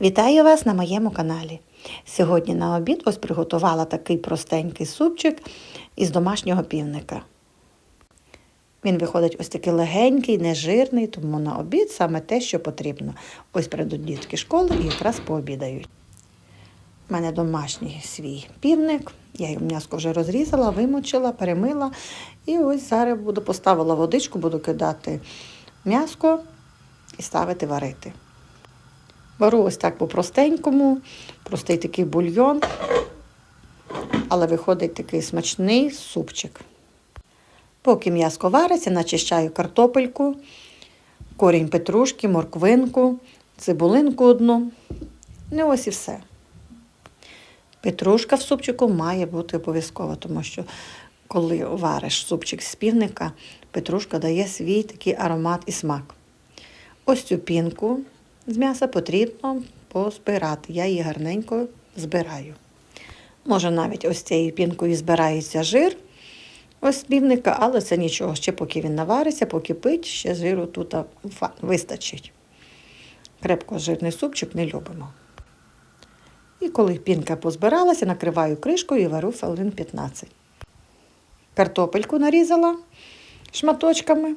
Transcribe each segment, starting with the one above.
Вітаю вас на моєму каналі. Сьогодні на обід ось приготувала такий простенький супчик із домашнього півника. Він виходить ось такий легенький, нежирний, тому на обід саме те, що потрібно. Ось прийдуть дітки школи і якраз пообідають. У мене домашній свій півник. Я його м'яско вже розрізала, вимочила, перемила. І ось зараз буду поставила водичку, буду кидати м'яско і ставити варити. Вару ось так по-простенькому, простий такий бульйон, але виходить такий смачний супчик. Поки м'яско вариться, начищаю картопельку, корінь петрушки, морквинку, цибулинку одну. Ну ось і все. Петрушка в супчику має бути обов'язково, тому що коли вариш супчик з півника, петрушка дає свій такий аромат і смак. Ось цю пінку з м'яса потрібно позбирати. Я її гарненько збираю. Може, навіть ось цією пінкою збирається жир ось з півника, але це нічого. Ще поки він навариться, покипить, ще жиру тут вистачить. Крепко жирний супчик не любимо. І коли пінка позбиралася, накриваю кришкою і варю хвилин 15. Картопельку нарізала шматочками.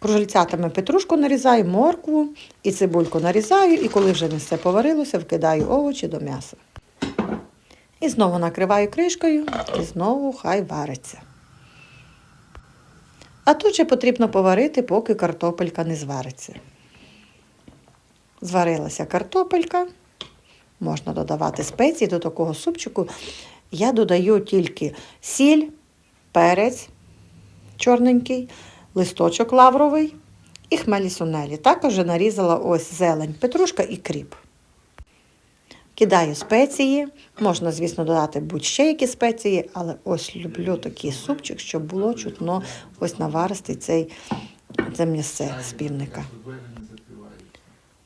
Кружельцятами петрушку нарізаю, моркву і цибульку нарізаю, і коли вже не все поварилося, вкидаю овочі до м'яса. І знову накриваю кришкою і знову хай вариться. А тут ще потрібно поварити, поки картопелька не звариться. Зварилася картопелька, можна додавати спеції до такого супчику. Я додаю тільки сіль, перець чорненький листочок лавровий і хмелі сунелі. Також нарізала ось зелень, петрушка і кріп. Кидаю спеції, можна, звісно, додати будь-ще які спеції, але ось люблю такий супчик, щоб було чутно ось наваристий цей це м'ясе з півника.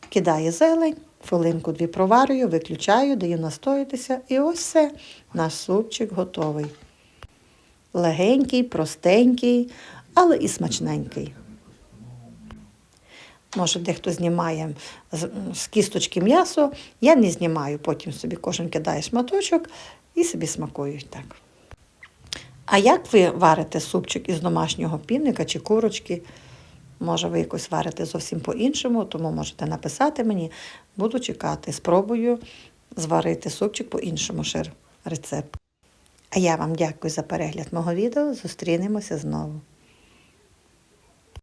Кидаю зелень, хвилинку дві проварюю, виключаю, даю настоятися, і ось все, наш супчик готовий. Легенький, простенький, але і смачненький. Може, дехто знімає з, кісточки м'ясо, я не знімаю, потім собі кожен кидає шматочок і собі смакують так. А як ви варите супчик із домашнього півника чи курочки? Може, ви якось варите зовсім по-іншому, тому можете написати мені, буду чекати. Спробую зварити супчик по-іншому ще рецепт. А я вам дякую за перегляд мого відео. Зустрінемося знову.